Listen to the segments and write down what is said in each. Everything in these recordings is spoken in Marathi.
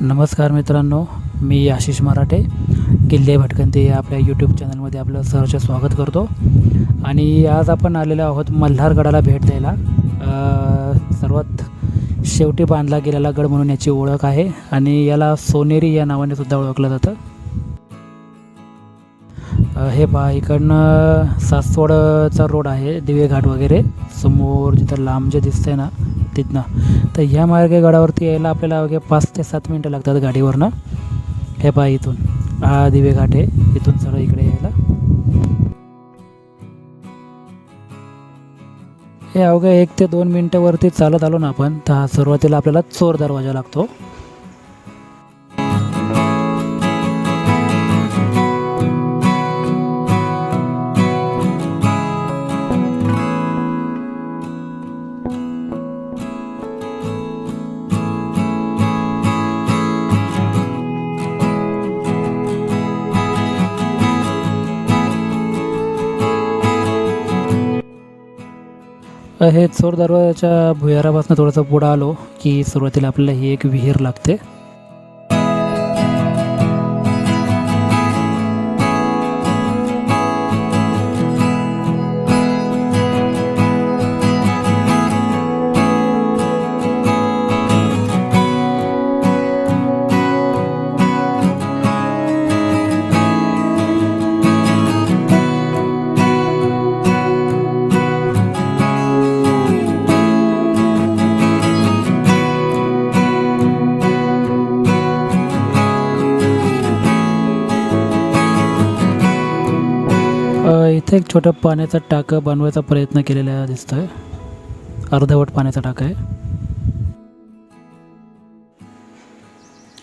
नमस्कार मित्रांनो मी आशिष मराठे. किल्ले भटकंती या आपल्या यूट्यूब चॅनलमध्ये आपलं सहर्ष स्वागत करतो. आणि आज आपण आलेलो आहोत मल्हारगडाला भेट द्यायला. सर्वात शेवटी बांधला गेलेला गड म्हणून याची ओळख आहे. आणि याला सोनेरी या नावाने सुद्धा ओळखलं जातं. हे पहा इकडनं सासवडचा रोड आहे दिवे घाट वगैरे. समोर जिथं लांब जे दिसतंय ना तिथनं. तर ह्या मार्गे गडावरती यायला आपल्याला अवघे पाच ते सात मिनटं लागतात गाडीवरनं. हे पहा इथून. हा दिवे घाट आहे इथून सरळ इकडे यायला. हे अवघ्या एक ते दोन मिनटावरती चालत आलो ना आपण तर हा सुरुवातीला आपल्याला चोर दरवाजा लागतो. हे चोर दरवाजाच्या भुयारापासून थोडंसं पुढं आलो की सुरुवातीला आपल्याला ही एक विहीर लागते. इथे एक छोटं पाण्याचं टाकं बनवायचा प्रयत्न केलेला दिसतोय. अर्धवट पाण्याचा टाकं आहे.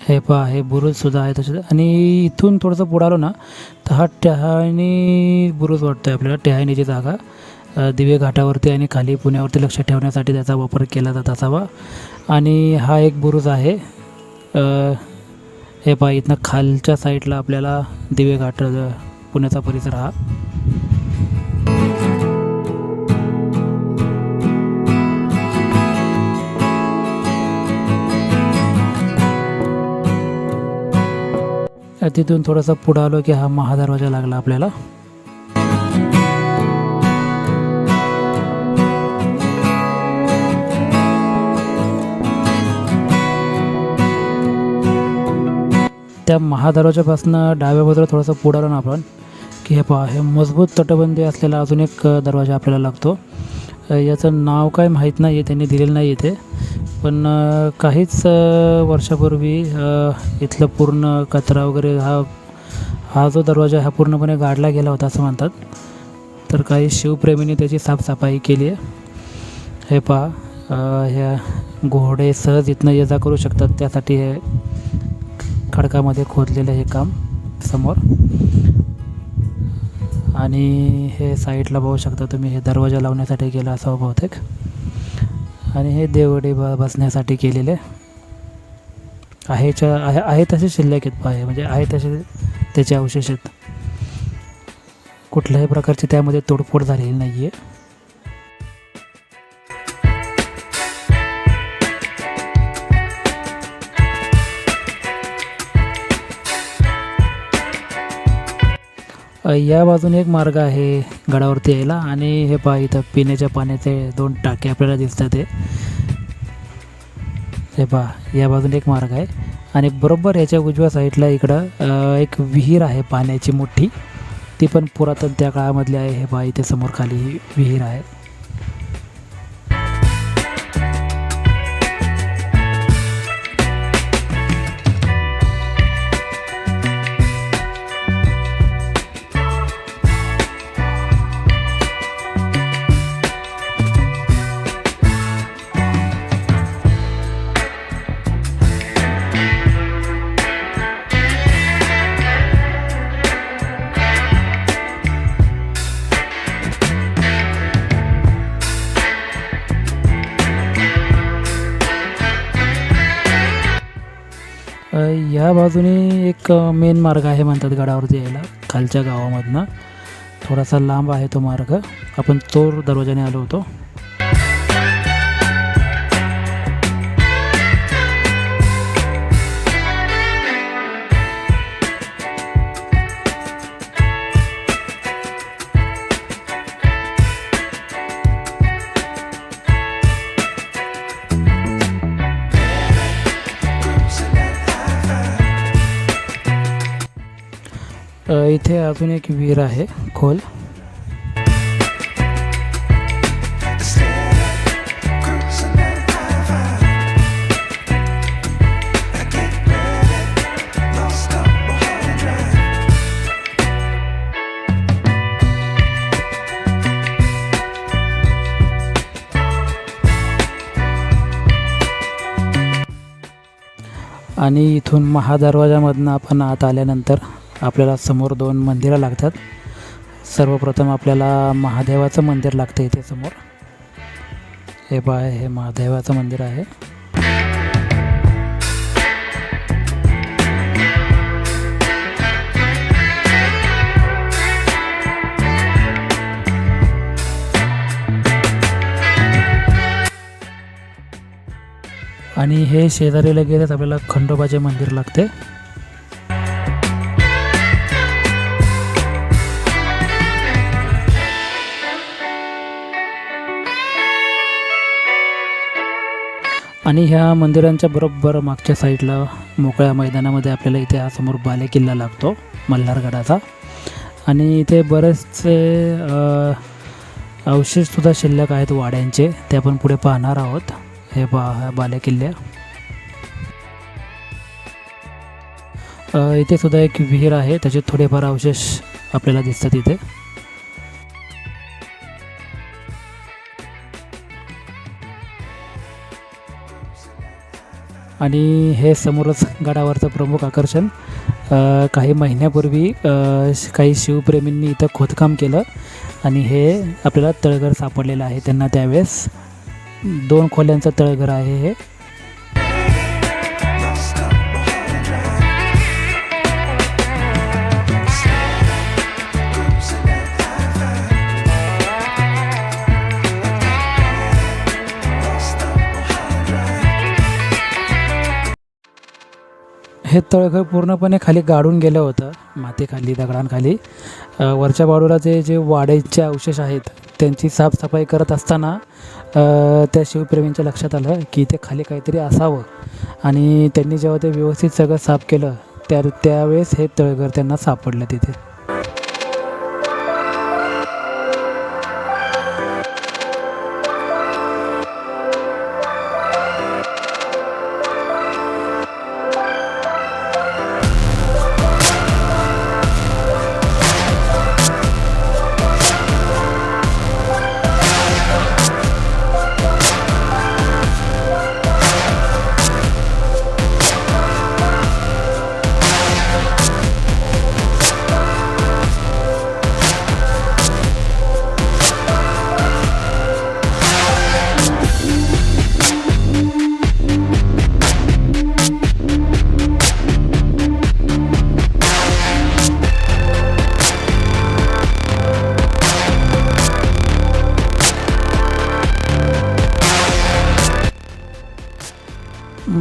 हे पहा हे बुरुज सुद्धा आहे तसे आणि इथून थोडंसं पुढं आलो ना तर हा टहाणी बुरुज वाटतोय आपल्याला. टहाणीची जागा दिवे घाटावरती आणि खाली पुण्यावरती लक्ष ठेवण्यासाठी त्याचा वापर केला जात असावा. आणि हा एक बुरुज आहे. हे पहा इथनं खालच्या साईडला आपल्याला दिवे घाट पुण्याचा परिसर हा. तिथून थोडंसं पुढं आलो की हा महादरवाजा लागला आपल्याला. त्या महादरवाजापासून डाव्या बाजूला थोडंसं पुढं आलो ना आपण की हे पहा हे मजबूत तटबंदी असलेला अजून एक दरवाजा आपल्याला लागतो. याचं नाव काय माहीत नाही आहे त्यांनी दिलेलं नाही इथे पण काहीच वर्षापूर्वी इथलं पूर्ण कचरा वगैरे हा हा जो दरवाजा हा पूर्णपणे गाडला गेला होता असं म्हणतात. तर काही शिवप्रेमींनी त्याची साफसफाई केली आहे. हे पहा ह्या घोडे सहज इथनं ये जा करू शकतात. त्यासाठी हे खडकामध्ये खोदलेलं हे काम समोर. आणि हे साईडला बघू शकता तुम्ही हे दरवाजा लावण्यासाठी केला असावं बहुतेक. आणि हे देवडे ब बसण्यासाठी केलेले. आहेच्या आहे आहे तसे शिल्लक आहेत पाहे म्हणजे आहे तसे त्याचे अवशेष आहेत. कुठल्याही प्रकारची त्यामध्ये तोडफोड झालेली नाही आहे या बाजूने एक मार्ग आहे गडावरती यायला आणि हे पहा इथं पिण्याच्या पाण्याचे दोन टाके आपल्याला दिसतात हे. पहा या बाजूने एक मार्ग आहे आणि बरोबर याच्या उजव्या साईडला इकडं एक विहीर आहे पाण्याची मोठी. ती पण पुरातन त्या काळामधली आहे. हे पहा इथे समोर खाली ही विहीर आहे. ह्या या बाजूने एक मेन मार्ग आहे म्हणतात गडावरती यायला खालच्या गावामधनं. थोडासा लांब आहे तो मार्ग. आपण चोर दरवाजाने आलो होतो. इथे अजून एक विहीर आहे खोल. आणि इथून महादरवाजामधनं आपण आत आल्यानंतर आपल्याला समोर दोन मंदिरं लागतात. सर्वप्रथम आपल्याला महादेवाचं मंदिर लागतं इथे समोर. हे बाय हे महादेवाचं मंदिर आहे. आणि हे शेजारी लगेचच आपल्याला खंडोबाचे मंदिर लागते. आणि ह्या मंदिरांच्या बरोबर मागच्या साईडला मोकळ्या मैदानामध्ये आपल्याला इथे हा समोर बाले किल्ला लागतो मल्हारगडाचा. आणि इथे बरेचसे अवशेषसुद्धा शिल्लक आहेत वाड्यांचे ते आपण पुढे पाहणार आहोत. हे बा बालेकिल्ले बाले किल्ल्या इथे सुद्धा एक विहीर आहे त्याचे थोडेफार अवशेष आपल्याला दिसतात इथे. आणि हे समोरच गडावरचं प्रमुख आकर्षण काही महिन्यापूर्वी श- काही शिवप्रेमींनी इथं खोदकाम केलं आणि हे आपल्याला तळघर सापडलेलं आहे त्यांना त्यावेळेस. दोन खोल्यांचं तळघर आहे हे. हे तळघर पूर्णपणे खाली गाडून गेलं होतं. मातीखाली दगडांखाली वरच्या बाजूला जे जे वाड्याचे अवशेष आहेत त्यांची साफसफाई करत असताना त्या शिवप्रेमींच्या लक्षात आलं की इथे खाली काहीतरी असावं. आणि त्यांनी जेव्हा ते व्यवस्थित सगळं साफ केलं त्या त्यावेळेस हे तळघर त्यांना सापडलं तिथे.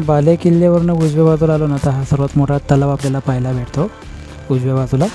बाले किल्ल्यावरनं उजव्या बाजूला आलो ना तर हा सर्वात मोठा तलाव आपल्याला पाहायला भेटतो. उजव्या बाजूला.